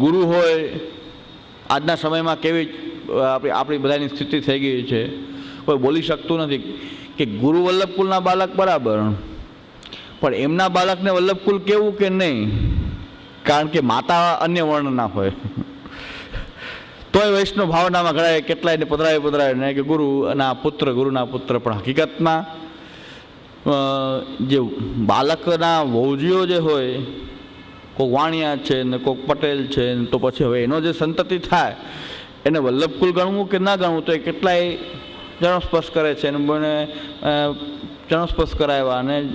ગુરુ હોય, આજના સમયમાં કેવી આપણી આપણી બધાની સ્થિતિ થઈ ગઈ છે. કોઈ બોલી શકતું નથી કે ગુરુ વલ્લભકુલના બાળક બરાબર. પણ એમના બાળકને વલ્લભકુલ કેવું કે નહીં? કારણ કે માતા અન્ય વર્ણના હોય. તોય વૈષ્ણવ ભાવનામાં ઘણા કેટલાયને પધરાય પધરાય ને કે ગુરુ અને આ પુત્ર, ગુરુના પુત્ર પણ હકીકતમાં જે બાળકના વૌજીઓ જે હોય કોઈક વાણિયા છે ને કોઈક પટેલ છે ને તો પછી હવે એનો જે સંતતિ થાય એને વલ્લભકુલ ગણવું કે ના ગણવું તો એ કેટલાય જન્મસ્પર્શ કરે છે. અને મને અ, જન્મસ્પર્શ કરાવ્યા અને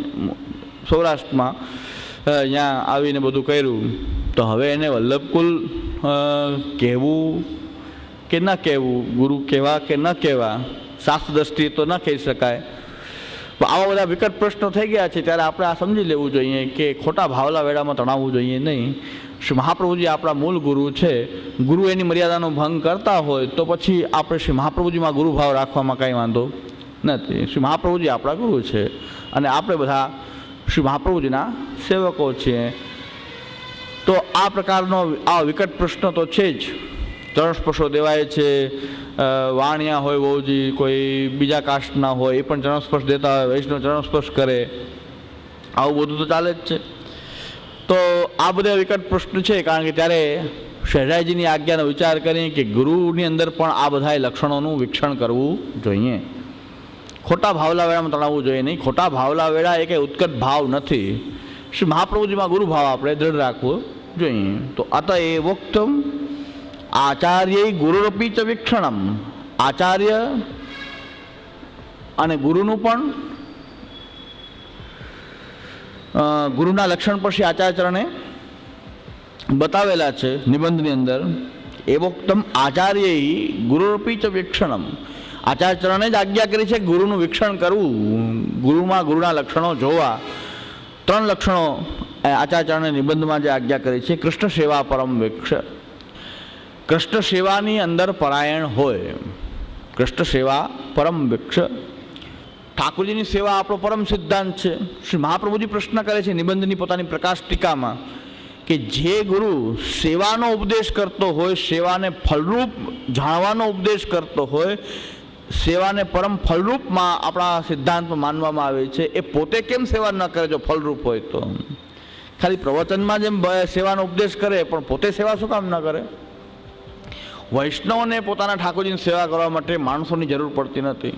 સૌરાષ્ટ્રમાં અહીંયા આવીને બધું કર્યું. તો હવે એને વલ્લભકુલ કહેવું કે ન કહેવું ગુરુ કહેવા કે ન કહેવા શાસ્ત્ર દ્રષ્ટિએ તો ન કહી શકાય. આવા બધા વિકટ પ્રશ્નો થઈ ગયા છે ત્યારે આપણે આ સમજી લેવું જોઈએ કે ખોટા ભાવલા વેળામાં તણાવવું જોઈએ નહીં. શ્રી મહાપ્રભુજી આપણા મૂળ ગુરુ છે. ગુરુ એની મર્યાદાનો ભંગ કરતા હોય તો પછી આપણે શ્રી મહાપ્રભુજીમાં ગુરુભાવ રાખવામાં કાંઈ વાંધો નથી. શ્રી મહાપ્રભુજી આપણા ગુરુ છે અને આપણે બધા શ્રી મહાપ્રભુજીના સેવકો છીએ. તો આ પ્રકારનો આ વિકટ પ્રશ્ન તો છે જ. ચરણસ્પર્શો દેવાય છે. વાણિયા હોય વહુજી, કોઈ બીજા કાસ્ટના હોય, એ પણ ચરણસ્પર્શ દેતા હોય, વૈષ્ણવ ચરણસ્પર્શ કરે. આવું બધું તો ચાલે જ છે. તો આ બધા વિકટ પ્રશ્ન છે, કારણ કે ત્યારે શહેરાજીની આજ્ઞાનો વિચાર કરીએ કે ગુરુની અંદર પણ આ બધા લક્ષણોનું વીક્ષણ કરવું જોઈએ. ખોટા ભાવલા વેળામાં તણાવવું જોઈએ નહીં. ખોટા ભાવલા વેળા એ કંઈ ઉત્કટ ભાવ નથી. શ્રી મહાપ્રભુજીમાં ગુરુ ભાવ આપણે દ્રઢ રાખવો જોઈએ. તો અત એ વક્તમ આચાર્ય ગુરુરપી ચ વીક્ષણમ. આચાર્ય અને ગુરુનું પણ ગુરુના લક્ષણ પછી આચાર્યચરણે બતાવેલા છે નિબંધની અંદર. એવોક્તમ આચાર્ય ગુરુરપી ચ વીક્ષણમ. આચાર્યચરણે જ આજ્ઞા કરી છે ગુરુનું વીક્ષણ કરવું. ગુરુમાં ગુરુના લક્ષણો જોવા. ત્રણ લક્ષણો આચાર્યચરણે નિબંધમાં જે આજ્ઞા કરી છે. કૃષ્ણ સેવા પરમ વીક્ષ કૃષ્ણ સેવાની અંદર પરાયણ હોય. કૃષ્ણ સેવા પરમ વૃક્ષ. ઠાકોરજીની સેવા આપણો પરમ સિદ્ધાંત છે. શ્રી મહાપ્રભુજી પ્રશ્ન કરે છે નિબંધની પોતાની પ્રકાશ ટીકામાં કે જે ગુરુ સેવાનો ઉપદેશ કરતો હોય, સેવાને ફલરૂપ જાણવાનો ઉપદેશ કરતો હોય, સેવાને પરમ ફલરૂપમાં આપણા સિદ્ધાંતમાં માનવામાં આવે છે. એ પોતે કેમ સેવા ન કરે જો ફલરૂપ હોય તો? ખાલી પ્રવચનમાં જેમ સેવાનો ઉપદેશ કરે, પણ પોતે સેવા શું કામ ન કરે? વૈષ્ણવને પોતાના ઠાકોરજીની સેવા કરવા માટે માણસોની જરૂર પડતી નથી.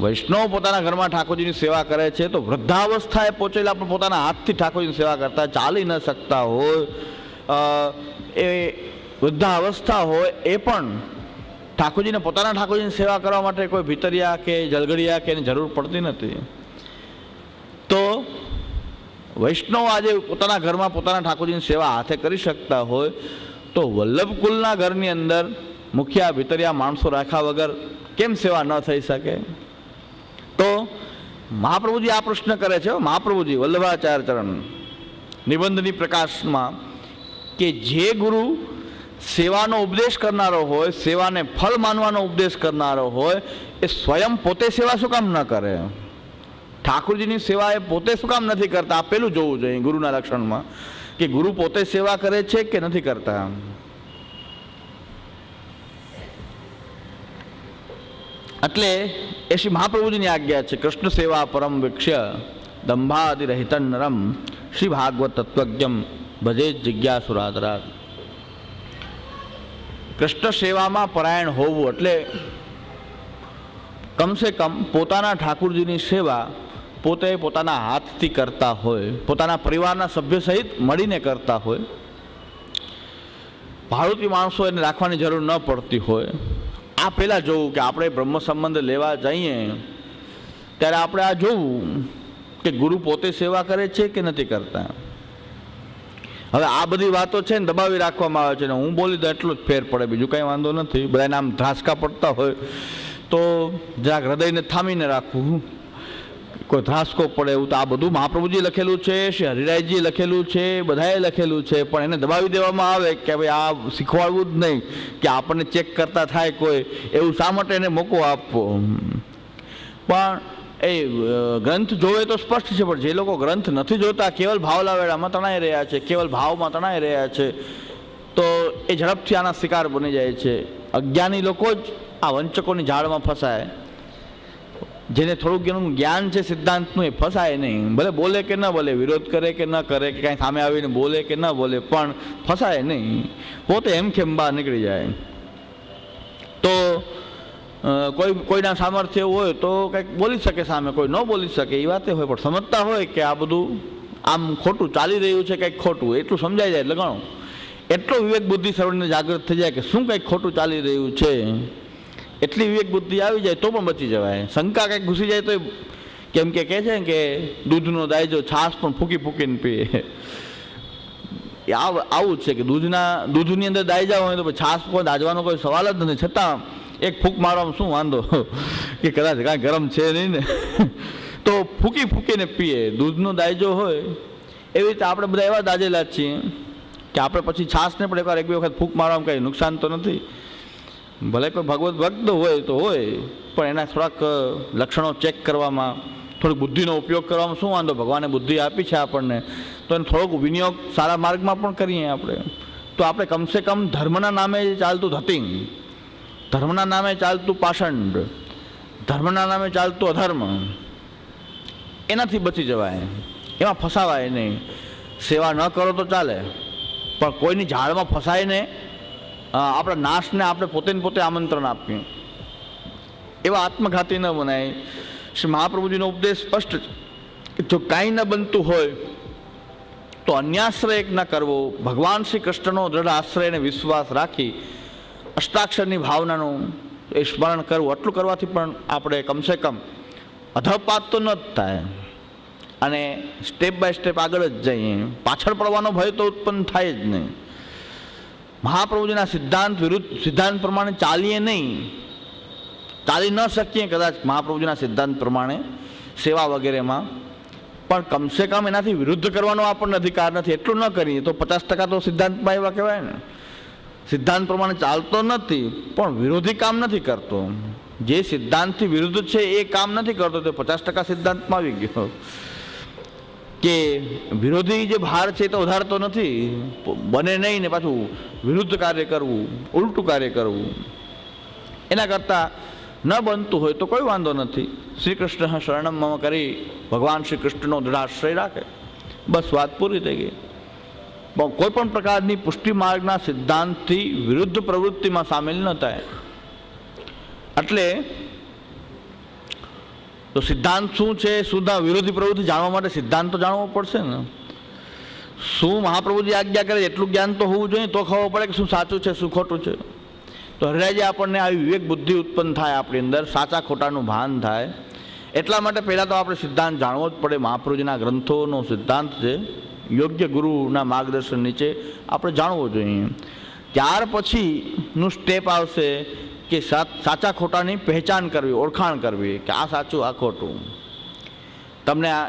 વૈષ્ણવ પોતાના ઘરમાં ઠાકોરજીની સેવા કરે છે તો વૃદ્ધાવસ્થાએ પહોંચેલા પણ પોતાના હાથથી ઠાકોરજીની સેવા કરતા ચાલી ન શકતા હોય. એ વૃદ્ધાવસ્થા હોય એ પણ ઠાકોરજીને પોતાના ઠાકોરજીની સેવા કરવા માટે કોઈ ભીતરિયા કે જલગડિયા કે એની જરૂર પડતી નથી. તો વૈષ્ણવ આજે પોતાના ઘરમાં પોતાના ઠાકોરજીની સેવા હાથે કરી શકતા હોય. તો વલ્લભકુલના ઘરની અંદર મુખ્ય ભીતરિયા માણસો રાખ્યા વગર કેમ સેવા ન થઈ શકે? તો મહાપ્રભુજી આ પ્રશ્ન કરે છે મહાપ્રભુજી, વલ્લભાચાર્ય ચરણ, નિબંધની પ્રકાશમાં કે જે ગુરુ સેવાનો ઉપદેશ કરનારો હોય, સેવાને ફળ માનવાનો ઉપદેશ કરનારો હોય, એ સ્વયં પોતે સેવા શું કામ ન કરે? ઠાકુરજીની સેવા એ પોતે શું કામ નથી કરતા? આપેલું પેલું જોવું જોઈએ ગુરુના લક્ષણમાં. કે ગુરુ પોતે સેવા કરે છે કે નથી કરતા? એટલે એ શ્રી મહાપ્રભુજીની આજ્ઞા છે, કૃષ્ણ સેવા પરમ વિક્ષ્ય દંભાદિ રહિતન નરમ શ્રી ભાગવત તત્વજ્ઞમ ભજે જિજ્ઞાસુરાદરા. કૃષ્ણ સેવામાં પરાયણ હોવું એટલે કમસે કમ પોતાના ઠાકુરજીની સેવા પોતે પોતાના હાથથી કરતા હોય, પોતાના પરિવારના સભ્ય સહિત મળીને કરતા હોય. ભાડુતી માણસો એને રાખવાની જરૂર ન પડતી હોય. આ પહેલાં જોવું કે આપણે બ્રહ્મ સંબંધ લેવા જઈએ, ત્યારે આપણે આ જોવું કે ગુરુ પોતે સેવા કરે છે કે નથી કરતા. હવે આ બધી વાતો છે ને દબાવી રાખવામાં આવે છે ને હું બોલી દઉં એટલું જ ફેર પડે, બીજું કાંઈ વાંધો નથી. બધાને આમ ધ્રાસકા પડતા હોય, તો જરાક હૃદયને થામીને રાખવું. કોઈ ધ્રાસકો પડે એવું તો આ બધું મહાપ્રભુજી લખેલું છે, શ્રી હરિરાયજી લખેલું છે, બધાએ લખેલું છે, પણ એને દબાવી દેવામાં આવે કે ભાઈ આ શીખવાડવું જ નહીં કે આપણને ચેક કરતા થાય કોઈ, એવું શા માટે એને મોકો આપવો? પણ એ ગ્રંથ જોવે તો સ્પષ્ટ છે, પણ જે લોકો ગ્રંથ નથી જોતા, કેવલ ભાવ લાવેડામાં તણાઈ રહ્યા છે, કેવલ ભાવમાં તણાઈ રહ્યા છે, તો એ ઝડપથી આના શિકાર બની જાય છે. અજ્ઞાની લોકો જ આ વંચકોની ઝાડમાં ફસાય. જેને થોડુંક એનું જ્ઞાન છે, સિદ્ધાંતનું, એ ફસાય નહીં. ભલે બોલે કે ન બોલે, વિરોધ કરે કે ન કરે, કે કાંઈ સામે આવીને બોલે કે ન બોલે, પણ ફસાય નહીં. પોતે એમ કેમ બહાર નીકળી જાય. તો કોઈ, કોઈના સામર્થ્ય હોય તો કંઈક બોલી શકે સામે, કોઈ ન બોલી શકે, એ વાતે હોય. પણ સમજતા હોય કે આ બધું આમ ખોટું ચાલી રહ્યું છે, કંઈક ખોટું. એટલું સમજાઈ જાય એટલે ગણો એટલો વિવેક બુદ્ધિ સર્વને જાગૃત થઈ જાય કે શું કંઈક ખોટું ચાલી રહ્યું છે. એટલી વિવેક બુદ્ધિ આવી જાય તો પણ બચી જવાય. શંકા કંઈક ઘૂસી જાય તો કેમ કે કહે છે ને કે દૂધનો દાયજો છાશ પણ ફૂકી ફૂકીને પીએ. આવું જ છે કે દૂધના, દૂધની અંદર દાયજા હોય તો છાશ કોઈ દાજવાનો કોઈ સવાલ જ નથી. છતાં એક ફૂંક મારવામાં શું વાંધો? કે કદાચ કાંઈ ગરમ છે નહીં ને. તો ફૂકી ફૂકીને પીએ. દૂધનો દાયજો હોય, એવી રીતે આપણે બધા એવા દાજેલા જ છીએ કે આપણે પછી છાશને પણ એકવાર એક બે વખત ફૂંક મારવામાં કંઈ નુકસાન તો નથી. ભલે કોઈ ભગવત ભક્ત હોય તો હોય પણ એના થોડાક લક્ષણો ચેક કરવામાં થોડીક બુદ્ધિનો ઉપયોગ કરવામાં શું વાંધો? ભગવાને બુદ્ધિ આપી છે આપણને તો એનો થોડોક વિનિયોગ સારા માર્ગમાં પણ કરીએ આપણે. તો આપણે કમસે કમ ધર્મના નામે ચાલતું ધતિંગ ધર્મના નામે ચાલતું પાષંડ ધર્મના નામે ચાલતું અધર્મ એનાથી બચી જવાય. એમાં ફસાવાય નહીં. સેવા ન કરો તો ચાલે પણ કોઈની ઝાડમાં ફસાય અ, આપણા નાશને આપણે પોતે પોતે આમંત્રણ આપીએ. એવા આત્મઘાતી ન બનાય શ્રી મહાપ્રભુજીનો ઉપદેશ સ્પષ્ટ છે. કે જો કાંઈ ન બનતું હોય, તો અન્યાશ્રય એક ન કરવો. ભગવાન શ્રી કૃષ્ણનો દ્રઢ આશ્રય અને વિશ્વાસ રાખી અષ્ટાક્ષરની ભાવનાનું એ સ્મરણ કરવું. આટલું કરવાથી પણ આપણે કમસે કમ અધપાત તો ન જ થાય. અને સ્ટેપ બાય સ્ટેપ આગળ જ જઈએ. પાછળ પડવાનો ભય તો ઉત્પન્ન થાય જ નહીં. મહાપ્રભુજીના સિદ્ધાંત વિરુદ્ધ, સિદ્ધાંત પ્રમાણે ચાલીએ નહીં. ચાલી ન શકીએ કદાચ મહાપ્રભુજીના સિદ્ધાંત પ્રમાણે, સેવા વગેરેમાં. પણ કમસે કમ એનાથી વિરુદ્ધ કરવાનો આપણને અધિકાર નથી. એટલું ન કરીએ તો પચાસ ટકા તો સિદ્ધાંતમાં એવા કહેવાય ને. સિદ્ધાંત પ્રમાણે ચાલતો નથી, પણ વિરોધી કામ નથી કરતો. જે સિદ્ધાંતથી વિરુદ્ધ છે એ કામ નથી કરતો, તે પચાસ ટકા સિદ્ધાંતમાં આવી ગયો. કે વિરોધી જે ભાર છે તો વધારતો નથી. બને નહીં ને પાછું વિરુદ્ધ કાર્ય કરવું, ઉલટું કાર્ય કરવું. એના કરતાં ન બનતું હોય તો કોઈ વાંધો નથી. શ્રી કૃષ્ણ શરણમ કરી ભગવાન શ્રી કૃષ્ણનો દૃઢાશ્રય રાખે. બસ વાત પૂરી થઈ ગઈ. પણ કોઈ પણ પ્રકારની પુષ્ટિ માર્ગના સિદ્ધાંતથી વિરુદ્ધ પ્રવૃત્તિમાં સામેલ ન થાય. એટલે તો સિદ્ધાંત શું છે? શુદ્ધા વિરોધી પ્રવૃત્તિ જાણવા માટે સિદ્ધાંત તો જાણવો પડશે ને. શું મહાપ્રભુજી આજ્ઞા કરે એટલું જ્ઞાન તો હોવું જોઈએ, તો ખબર પડે કે શું સાચું છે, શું ખોટું છે? તો હરિરાજે આપણને આવી વિવેક બુદ્ધિ ઉત્પન્ન થાય આપણી અંદર, સાચા ખોટાનું ભાન થાય. એટલા માટે પહેલાં તો આપણે સિદ્ધાંત જાણવો જ પડે. મહાપ્રભુજીના ગ્રંથોનો સિદ્ધાંત છે, યોગ્ય ગુરુના માર્ગદર્શન નીચે આપણે જાણવો જોઈએ. ત્યાર પછીનું સ્ટેપ આવશે કે સાચા ખોટાની પહેચાન કરવી, ઓળખાણ કરવી, કે આ સાચું, આ ખોટું. તમને આ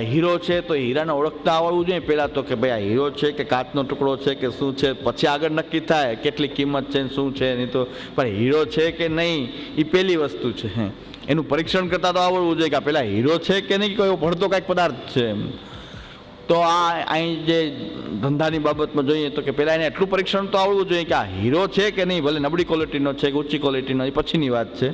હીરો છે તો હીરાને ઓળખતા આવડવું જોઈએ. પહેલાં તો કે ભાઈ આ હીરો છે કે કાચનો ટુકડો છે કે શું છે? પછી આગળ નક્કી થાય કેટલી કિંમત છે શું છે નહીં તો. પણ હીરો છે કે નહીં એ પહેલી વસ્તુ છે. એનું પરીક્ષણ કરતાં તો આવડવું જોઈએ કે પેલા હીરો છે કે નહીં? કોઈ ભણતો કાંઈક પદાર્થ છે એમ. તો આ અહીં જે ધંધાની બાબતમાં જોઈએ તો કે પહેલાં એને એટલું પરીક્ષણ તો આવડવું જોઈએ કે આ હીરો છે કે નહીં, ભલે નબળી ક્વોલિટીનો છે કે ઊંચી ક્વોલિટીનો એ પછીની વાત છે.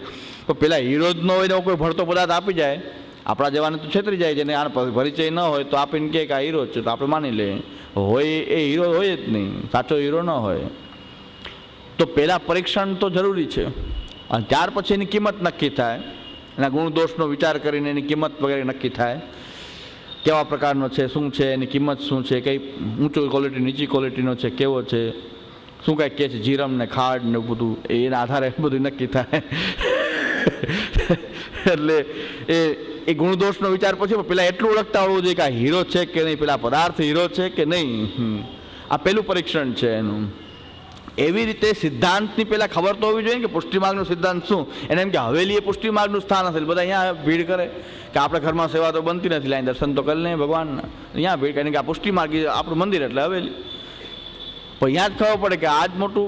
તો પહેલાં હીરો જ ન હોય ને એવો કોઈ ભળતો પદાર્થ આપી જાય. આપણા જવાને તો છેતરી જાય જેને આનો પ- પરિચય ન હોય તો આપીને કહે કે આ હીરો છે તો આપણે માની લઈએ. હોય એ હીરો હોય જ નહીં. સાચો હીરો ન હોય. તો પહેલાં પરીક્ષણ તો જરૂરી છે. અને ત્યાર પછી એની કિંમત નક્કી થાય. એના ગુણ દોષનો વિચાર કરીને એની કિંમત વગેરે નક્કી થાય. કેવા પ્રકારનો છે, શું છે, એની કિંમત શું છે, કઈ ઊંચો ક્વોલિટી નીચી ક્વોલિટીનો છે, કેવો છે, શું કાંઈક કહે છે, જીરમ ને ખાડ ને બધું એના આધારે બધું નક્કી થાય. એટલે એ એ ગુણદોષનો વિચાર પછી પેલા એટલું ઓળખતા હોવું જોઈએ કે આ હીરો છે કે નહીં, પેલા પદાર્થ હીરો છે કે નહીં. આ પેલું પરીક્ષણ છે એનું. એવી રીતે સિદ્ધાંતની પહેલાં ખબર તો હોવી જોઈએ કે પુષ્ટિમાર્ગનો સિદ્ધાંત શું? એને એમ કે હવેલી એ પુષ્ટિમાર્ગનું સ્થાન હશે. બધા અહીંયા ભીડ કરે. કે આપણે ઘરમાં સેવા તો બનતી નથી, લાઈને દર્શન તો કરી લઈએ ભગવાન. અહીંયા ભેટ કારણ કે આ પુષ્ટિ માર્ગી આપણું મંદિર એટલે હવેલી. પણ યાદ ખબર પડે કે આ જ મોટું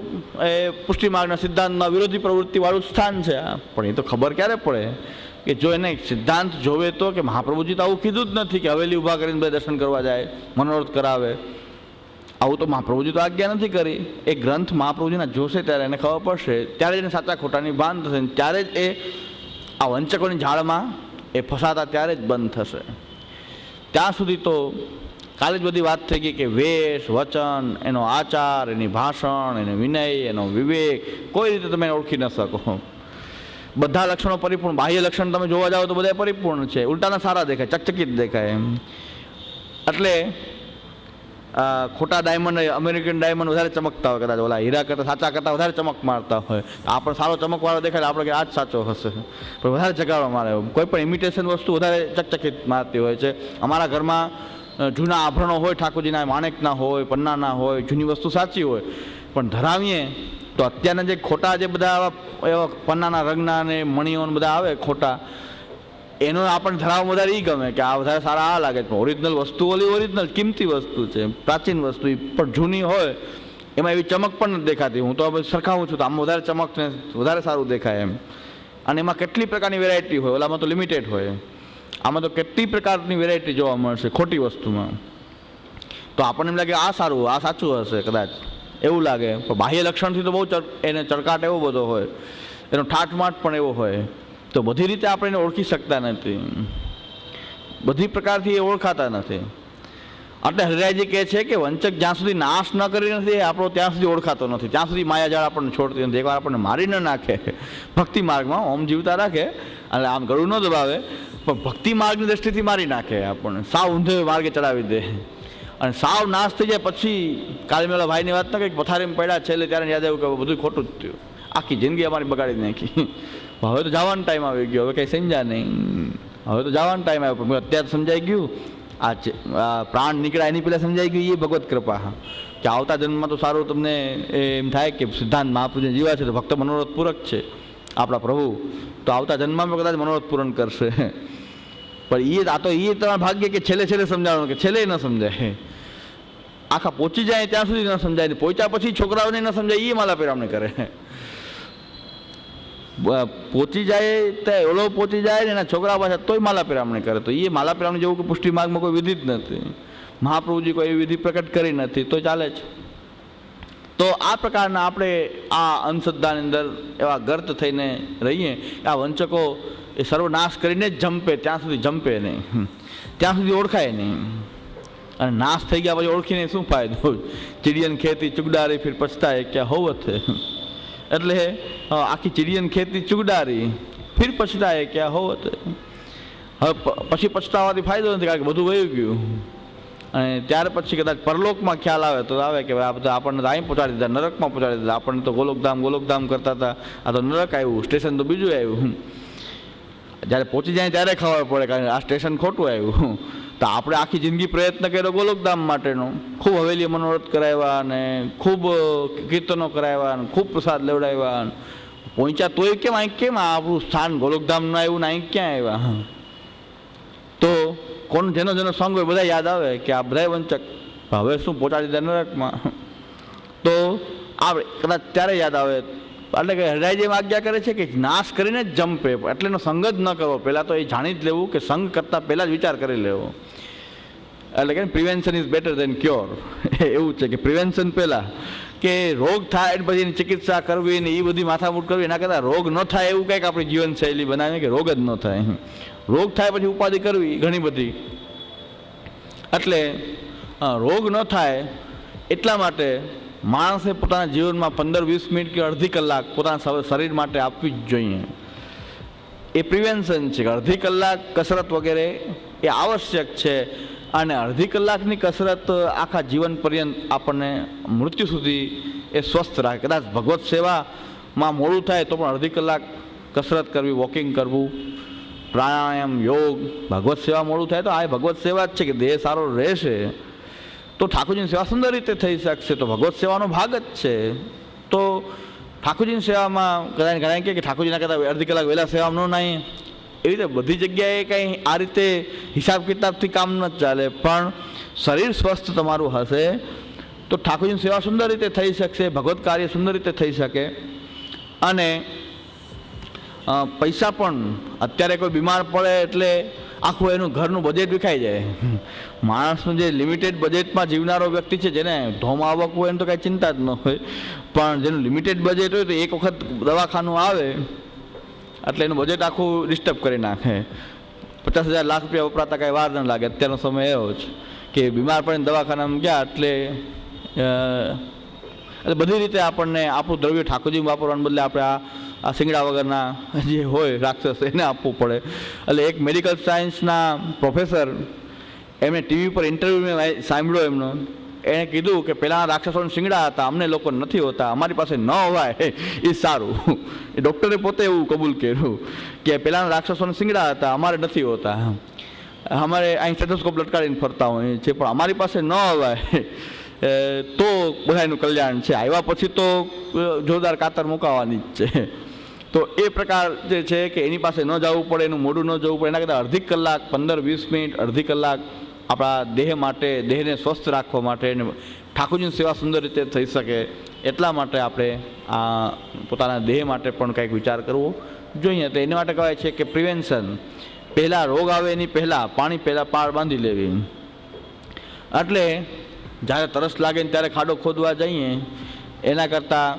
એ પુષ્ટિ માર્ગના સિદ્ધાંતમાં વિરોધી પ્રવૃત્તિવાળું સ્થાન છે પણ એ તો ખબર ક્યારે પડે કે જો એને સિદ્ધાંત જોવે તો કે મહાપ્રભુજી તો આવું કીધું જ નથી કે હવેલી ઊભા કરીને બધા દર્શન કરવા જાય, મનોરથ કરાવે. આવું તો મહાપ્રભુજી તો આજ્ઞા નથી કરી. એ ગ્રંથ મહાપ્રભુજીના જોશે ત્યારે એને ખબર પડશે. ત્યારે જ એને સાચા ખોટાની ભાન થશે. ત્યારે જ એ આ વંચકોની ઝાડમાં એ ફસાતા ત્યારે જ બંધ થશે. ત્યાં સુધી તો કાલે જ બધી વાત થઈ ગઈ કે વેશ, વચન, એનો આચાર, એની ભાષણ, એનો વિનય, એનો વિવેક, કોઈ રીતે તમે ઓળખી ન શકો. બધા લક્ષણો પરિપૂર્ણ. બાહ્ય લક્ષણ તમે જોવા જાઓ તો બધા પરિપૂર્ણ છે. ઉલટાના સારા દેખાય, ચકચકિત દેખાય એમ. એટલે ખોટા ડાયમંડ અમેરિકન ડાયમંડ વધારે ચમકતા હોય કદાચ. ઓલા હીરા કરતાં, સાચા કરતાં વધારે ચમક મારતા હોય. આપણે સારો ચમકવાળો દેખાય આપણે કે આ જ સાચો હશે. પણ વધારે ચગાડવા મારે. કોઈ પણ ઇમિટેશન વસ્તુ વધારે ચકચકિત મારતી હોય છે. અમારા ઘરમાં જૂના આભરણો હોય, ઠાકોરજીના, માણેકના હોય, પન્નાના હોય, જૂની વસ્તુ સાચી હોય. પણ ધરાવીએ તો અત્યારના જે ખોટા જે બધા એવા પન્નાના, રંગના ને મણીઓને બધા આવે ખોટા એનો આપણને ધરાવ વધારે એ ગમે કે આ વધારે સારા આ લાગે છે. ઓરિજિનલ વસ્તુ ઓલી ઓરિજિનલ કિંમતી વસ્તુ છે, પ્રાચીન વસ્તુ પણ જૂની હોય, એમાં એવી ચમક પણ નથી દેખાતી. હું તો સરખાવું છું તો આમ વધારે ચમક ને વધારે સારું દેખાય એમ. અને એમાં કેટલી પ્રકારની વેરાયટી હોય? ઓલામાં તો લિમિટેડ હોય. આમાં તો કેટલી પ્રકારની વેરાયટી જોવા મળશે ખોટી વસ્તુમાં? તો આપણને એમ લાગે આ સારું, આ સાચું હશે કદાચ. એવું લાગે. પણ બાહ્ય લક્ષણથી તો બહુ એને ચડકાટ એવો બધો હોય. એનો ઠાઠમાટ પણ એવો હોય. તો બધી રીતે આપણે એને ઓળખી શકતા નથી. બધી પ્રકારથી એ ઓળખાતા નથી. એટલે હરિરાયજી કહે છે કે વંચક જ્યાં સુધી નાશ ન કરી નથી આપણો ત્યાં સુધી ઓળખાતો નથી. ત્યાં સુધી માયાજાળ આપણને છોડતી નથી. એકવાર આપણને મારી ન નાખે. ભક્તિ માર્ગમાં ઓમ જીવતા રાખે અને આમ ગળું ન દબાવે, પણ ભક્તિ માર્ગની દ્રષ્ટિથી મારી નાખે આપણને. સાવ ઊંધે માર્ગે ચડાવી દે. અને સાવ નાશ થઈ જાય પછી કાલમેલા ભાઈની વાત ન કંઈક પથારીમાં પડ્યા છેલ્લે ત્યારે યાદ આવ્યું કે બધું ખોટું જ થયું. આખી જિંદગી અમારી બગાડી નાખી. હવે તો જવાનો ટાઈમ આવી ગયો. હવે કંઈ સમજ્યા નહીં. હવે તો જવાનો ટાઈમ આવ્યો. પણ અત્યારે સમજાઈ ગયું. આ પ્રાણ નીકળ્યા એની પહેલાં સમજાઈ ગયું. એ ભગવત કૃપા. કે આવતા જન્મમાં તો સારું તમને એમ થાય કે સિદ્ધાંત મહાપુરુષને જીવા છે તો ભક્ત મનોરથ પૂરક છે. આપણા પ્રભુ. તો આવતા જન્મમાં કદાચ મનોરથ પૂરણ કરશે. પણ એ આ તો એ તમારા ભાગ્ય કે છેલ્લે છેલ્લે સમજાવવાનું કે છેલ્લે ન સમજાય. આખા પહોંચી જાય ત્યાં સુધી ન સમજાય. પહોંચ્યા પછી છોકરાઓને ન સમજાય એ માલા પેરામણી કરે. પહોંચી જાય તે ઓલો પહોંચી જાય ને એના છોકરા પાછા તોય માલા પિરામણી કરે. તો એ માલા પિરામણી જેવું કે પુષ્ટિ માર્ગમાં કોઈ વિધિ જ નથી. મહાપ્રભુજી કોઈ વિધિ પ્રકટ કરી નથી. તો ચાલે છે તો આ પ્રકારના આપણે આ અંધશ્રદ્ધાની અંદર એવા ગર્ત થઈને રહીએ. આ વંચકો એ સર્વનાશ કરીને જ જંપે. ત્યાં સુધી જંપે નહીં. ત્યાં સુધી ઓળખાય નહીં. અને નાશ થઈ ગયા પછી ઓળખીને શું ફાયદો? ચીડિયન ખેતી ચુગડારી ફિર પછતાય ક્યાં હોવત એટલે આખી ચીડિયન ખેતી ચુગડારી. ફિર પછતાએ ક્યાં હોત. હવે પછી પછતાવાથી ફાયદો નથી, કારણ કે બધું વયું ગયું. અને ત્યાર પછી કદાચ પરલોકમાં ખ્યાલ આવે તો આવે કે, આ બધા આપણને અહીં પહોંચાડી દીધા, નરકમાં પહોંચાડી દીધા. આપણને તો ગોલોકધામ ગોલોકધામ કરતા હતા. આ તો નરક આવ્યું, સ્ટેશન તો બીજું આવ્યું. જ્યારે પહોંચી જાય ત્યારે ખબર પડે, કારણ કે આ સ્ટેશન ખોટું આવ્યું. તો આપણે આખી જિંદગી પ્રયત્ન કર્યો ગોલોકધામ માટેનો. ખૂબ હવેલી મનોરથ કરાવ્યા અને ખૂબ કીર્તનો કરાવ્યા અને ખૂબ પ્રસાદ લેવડાવ્યા પહોંચ્યા. તોય કેમ અહીં કેમ આ આપણું સ્થાન ગોલોકધામનું આવ્યું ને અહીં ક્યાં આવ્યા? તો કોણ જેનો જેનો સંગ હોય બધા યાદ આવે કે આ બધા વંચક હવે શું પહોંચાડી દીધા નરકમાં? તો આપણે કદાચ ત્યારે યાદ આવે એટલે કે એમ આજ્ઞા કરે છે કે નાશ કરીને જ જંપે. એટલે એનો સંગ જ ન કરવો. પહેલાં તો એ જાણી જ લેવું કે સંગ કરતાં પહેલાં જ વિચાર કરી લેવો. એટલે કે prevention is better than cure એવું છે કે પ્રિવેન્શન પહેલાં. કે રોગ થાય એટલે પછી એની ચિકિત્સા કરવી ને એ બધી માથામૂટ કરવી. એના કરતાં રોગ ન થાય એવું કંઈક આપણી જીવનશૈલી બનાવીએ કે રોગ જ ન થાય. રોગ થાય પછી ઉપાધિ કરવી ઘણી બધી. એટલે રોગ ન થાય એટલા માટે માણસે પોતાના જીવનમાં પંદર, વીસ મિનિટ કે અડધી કલાક પોતાના શરીર માટે આપવી જ જોઈએ. એ પ્રિવેન્શન છે કે અડધી કલાક કસરત વગેરે એ આવશ્યક છે અને અડધી કલાકની કસરત આખા જીવન પર્યંત આપણને મૃત્યુ સુધી એ સ્વસ્થ રાખે. કદાચ ભગવત સેવામાં મોડું થાય તો પણ અડધી કલાક કસરત કરવી, વોકિંગ કરવું, પ્રાણાયામ, યોગ, ભગવત સેવા મોડું થાય તો આ ભગવત સેવા જ છે કે દેહ સારો રહેશે. તો ઠાકોરજીની સેવા સુંદર રીતે થઈ શકશે, તો ભગવત સેવાનો ભાગ જ છે. તો ઠાકોરજીની સેવામાં કદાચ ઘણા કે ઠાકોરજીના કદાચ અડધી કલાક વહેલા સેવામાં નહીં. એવી રીતે બધી જગ્યાએ કંઈ આ રીતે હિસાબ કિતાબથી કામ ન ચાલે, પણ શરીર સ્વસ્થ તમારું હશે, તો ઠાકોરજીની સેવા સુંદર રીતે થઈ શકશે, ભગવત કાર્ય સુંદર રીતે થઈ શકે. અને પૈસા પણ, અત્યારે કોઈ બીમાર પડે એટલે આખું એનું ઘરનું બજેટ વિખાઈ જાય. માણસનું જે લિમિટેડ બજેટમાં જીવનારો વ્યક્તિ છે, જેને ધોમ આવક હોય એને તો કાંઈ ચિંતા જ ન હોય. પણ જેનું લિમિટેડ બજેટ હોય તો એક વખત દવાખાનું આવે, એટલે એનું બજેટ આખું ડિસ્ટર્બ કરી નાખે. પચાસ હજાર લાખ રૂપિયા વપરાતા કાંઈ વાર ન લાગે. અત્યારનો સમય એવો જ કે બીમાર પડીને દવાખાનામાં ગયા એટલે એટલે બધી રીતે આપણને આપણું દ્રવ્ય ઠાકોરજી વાપરવાને બદલે આપણે આ શિંગડા વગરના જે હોય રાક્ષસ એને આપવું પડે. એટલે એક મેડિકલ સાયન્સના પ્રોફેસર એમણે ટીવી પર ઇન્ટરવ્યૂ મેં સાંભળ્યો એમનો. એણે કીધું કે પહેલાં રાક્ષસોને શિંગડા હતા અમને લોકો નથી હોતા અમારી પાસે ન હોય એ સારું. એ ડૉક્ટરે પોતે એવું કબૂલ કર્યું કે પહેલાંના રાક્ષસોને શિંગડા હતા અમારે નથી હોતા. અમારે અહીં સ્ટેથોસ્કોપ લટકાવીને ફરતા હોય છે પણ અમારી પાસે ન એ, તો બધાનું કલ્યાણ છે. આવ્યા પછી તો જોરદાર કાતર મુકાવાની જ છે. તો એ પ્રકાર જે છે કે એની પાસે ન જવું પડે, એનું મોઢું ન જવું પડે, એના કરતાં અડધી કલાક, પંદર, વીસ મિનિટ, અડધી કલાક આપણા દેહ માટે, દેહને સ્વસ્થ રાખવા માટે અને ઠાકોરજીની સેવા સુંદર રીતે થઈ શકે એટલા માટે આપણે આ પોતાના દેહ માટે પણ કંઈક વિચાર કરવો જોઈએ. તો એના માટે કહેવાય છે કે પ્રિવેન્શન. પહેલાં રોગ આવે એની પહેલાં, પાણી પહેલાં પાર બાંધી લેવી. એટલે જ્યારે તરસ લાગે ને ત્યારે ખાડો ખોદવા જઈએ, એના કરતાં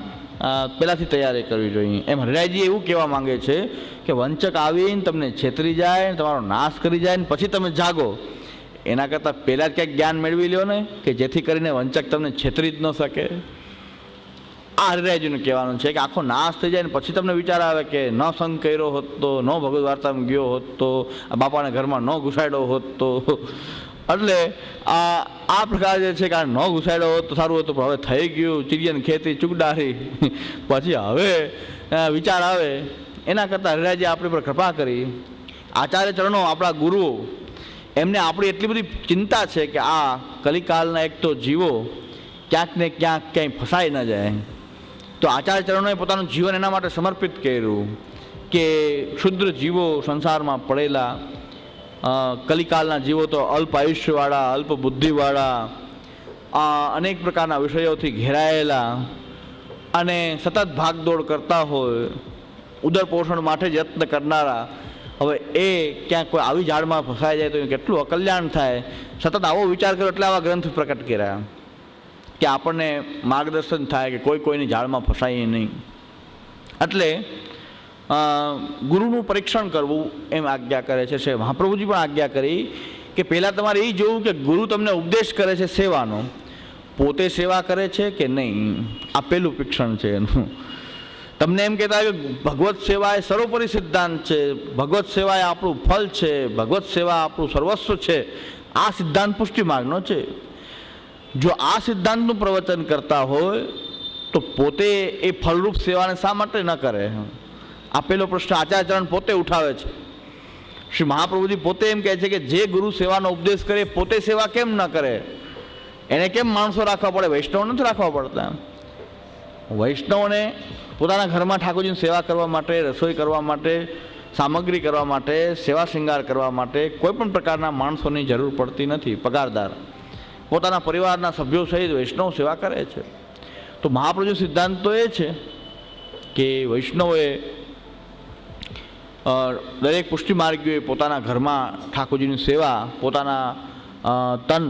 પહેલાંથી તૈયારી કરવી જોઈએ. એમ હરિરાયજી એવું કહેવા માંગે છે કે વંચક આવીને તમને છેતરી જાય તમારો નાશ કરી જાય ને પછી તમે જાગો. એના કરતાં પહેલાં જ ક્યાંક જ્ઞાન મેળવી લ્યો ને કે જેથી કરીને વંચક તમને છેતરી જ ન શકે. આ હરિરાયજીનું કહેવાનું છે કે આખો નાશ થઈ જાય ને પછી તમને વિચાર આવે કે ન સંગ કર્યો હોત તો, ન ભગવત વાર્તામાં ગયો હોત તો બાપાને ઘરમાં ન ઘુસાડ્યો હોત તો. એટલે આ આ પ્રકાર જે છે કે આ ન ઘુસાડ્યો હોત તો સારું હતું પણ હવે થઈ ગયું. ચીરિયન ખેતી ચૂકડારી. પછી હવે વિચાર આવે. એના કરતાં હરિરાજે આપણી પર કૃપા કરી. આચાર્ય ચરણો આપણા ગુરુઓ એમને આપણી એટલી બધી ચિંતા છે કે આ કલિકાલના એક તો જીવો ક્યાંક ને ક્યાંક ક્યાંય ફસાઈ ન જાય. તો આચાર્ય ચરણોએ પોતાનું જીવન એના માટે સમર્પિત કર્યું કે ક્ષુદ્ર જીવો સંસારમાં પડેલા કલિકાલના જીવો તો અલ્પ આયુષ્યવાળા, અલ્પ બુદ્ધિવાળા આ અનેક પ્રકારના વિષયોથી ઘેરાયેલા અને સતત ભાગદોડ કરતા હોય, ઉદર પોષણ માટે જ યત્ન કરનારા, હવે એ ક્યાંક કોઈ આવી ઝાડમાં ફસાઈ જાય તો એ કેટલું અકલ્યાણ થાય? સતત આવો વિચાર કર્યો એટલે આવા ગ્રંથ પ્રકટ કર્યા કે આપણને માર્ગદર્શન થાય કે કોઈ કોઈની ઝાડમાં ફસાઈએ નહીં. એટલે ગુરુનું પરીક્ષણ કરવું એમ આજ્ઞા કરે છે છે મહાપ્રભુજી પણ આજ્ઞા કરી કે પહેલાં તમારે એ જોવું કે ગુરુ તમને ઉપદેશ કરે છે સેવાનો. પોતે સેવા કરે છે કે નહીં? આ પહેલું પરીક્ષણ છે એનું. તમને એમ કહેતા કે ભગવત સેવા એ સર્વોપરી સિદ્ધાંત છે. ભગવત સેવા એ આપણું ફલ છે. ભગવત સેવા આપણું સર્વસ્વ છે. આ સિદ્ધાંત પુષ્ટિ માર્ગનો છે. જો આ સિદ્ધાંતનું પ્રવચન કરતા હોય તો પોતે એ ફલરૂપ સેવાને શા માટે ન કરે? આપેલો પ્રશ્ન આચાર્યચરણ પોતે ઉઠાવે છે. શ્રી મહાપ્રભુજી પોતે એમ કહે છે કે જે ગુરુ સેવાનો ઉપદેશ કરે પોતે સેવા કેમ ન કરે? એને કેમ માણસો રાખવા પડે? વૈષ્ણવ નથી રાખવા પડતા વૈષ્ણવને પોતાના ઘરમાં ઠાકોરજીની સેવા કરવા માટે રસોઈ કરવા માટે સામગ્રી કરવા માટે સેવા શૃંગાર કરવા માટે કોઈપણ પ્રકારના માણસોની જરૂર પડતી નથી પગારદાર. પોતાના પરિવારના સભ્યો સહિત વૈષ્ણવ સેવા કરે છે. તો મહાપ્રભુ સિદ્ધાંત તો એ છે કે વૈષ્ણવોએ અ, દરેક પુષ્ટિ માર્ગીઓએ પોતાના ઘરમાં ઠાકોરજીની સેવા, પોતાના તન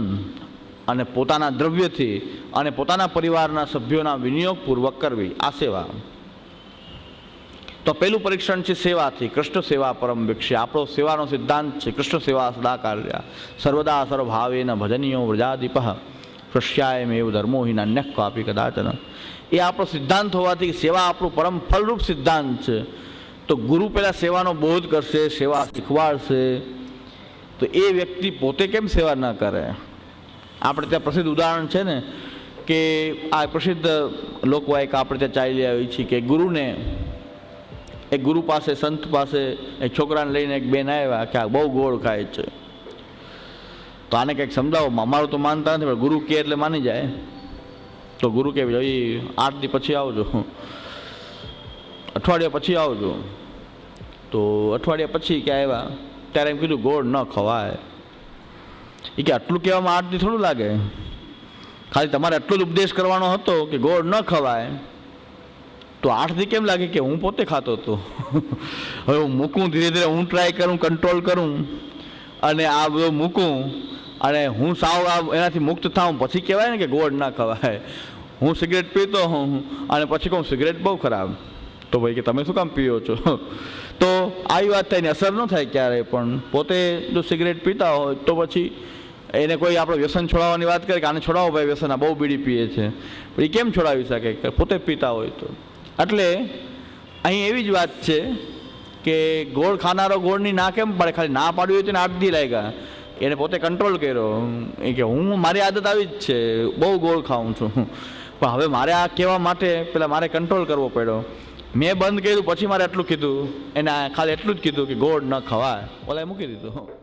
અને પોતાના દ્રવ્યથી અને પોતાના પરિવારના સભ્યોના વિનિયોગપૂર્વક કરવી, આ સેવા. તો પહેલું પરીક્ષણ છે સેવાથી, કૃષ્ણ સેવા પરમ વિક્ષે આપણો સેવાનો સિદ્ધાંત છે, કૃષ્ણ સેવા સદા કાર્ય સર્વદા સર્વભાવેન ભજનીયો વ્રજાદીપ. શસ્યાયમેવ ધર્મો હિ અન્ય કાપી કદાચન. એ આપણો સિદ્ધાંત હોવાથી સેવા આપણું પરમ ફલરૂપ સિદ્ધાંત છે. તો ગુરુ પહેલાં સેવાનો બોધ કરશે, સેવા શીખવાડશે. તો એ વ્યક્તિ પોતે કેમ સેવા ન કરે? આપણે ત્યાં પ્રસિદ્ધ ઉદાહરણ છે ને કે આ પ્રસિદ્ધ લોકવાયકા આપણે ત્યાં ચાલી આવી છે કે ગુરુને એક ગુરુ પાસે, સંત પાસે એક છોકરાને લઈને એક બેન આવ્યા કે આ બહુ ગોળ ખાય છે. તો આને કંઈક સમજાવો. અમારું તો માનતા નથી, પણ ગુરુ કે એટલે માની જાય. તો ગુરુ કે, ભાઈ આઠ દી પછી આવજો. અઠવાડિયા પછી આવજો. તો અઠવાડિયા પછી ક્યાં આવ્યા? ત્યારે એમ કીધું, ગોળ ન ખવાય. એ કે આટલું કહેવામાં આરતી થોડું લાગે. ખાલી તમારે એટલો જ ઉપદેશ કરવાનો હતો કે ગોળ ન ખવાય. તો આઠથી કેમ લાગે કે હું પોતે ખાતો હતો? હવે હું મૂકું, ધીરે ધીરે હું ટ્રાય કરું કંટ્રોલ કરું, અને આ બધું મૂકું, અને હું સાવ આ એનાથી મુક્ત થાઉં. પછી કહેવાય ને કે ગોળ ના ખવાય. હું સિગરેટ પીતો હોઉં, અને પછી કહું, સિગરેટ બહુ ખરાબ. તો ભાઈ કે તમે શું કામ પીઓ છો? તો આવી વાત થાય ને અસર ન થાય ક્યારેય, પણ પોતે જો સિગરેટ પીતા હોય તો પછી એને કોઈ આપણે વ્યસન છોડાવવાની વાત કરે કે આને છોડાવો ભાઈ, વ્યસન આ બહુ બીડી પીએ છે. એ કેમ છોડાવી શકે? પોતે પીતા હોય તો. એટલે અહીં એવી જ વાત છે કે ગોળ ખાનારો ગોળની ના કેમ પડે? ખાલી ના પાડવી હોય તો એને આઠથી લાગ્યા. એને પોતે કંટ્રોલ કર્યો. એ કે હું, મારી આદત આવી જ છે. બહુ ગોળ ખાઉં છું. પણ હવે મારે આ કહેવા માટે પેલા મારે કંટ્રોલ કરવો પડ્યો. મેં બંધ કર્યું, પછી મારે એટલું કીધું. એને ખાલી એટલું જ કીધું કે ગોળ ન ખવાય. ઓલા મૂકી દીધું.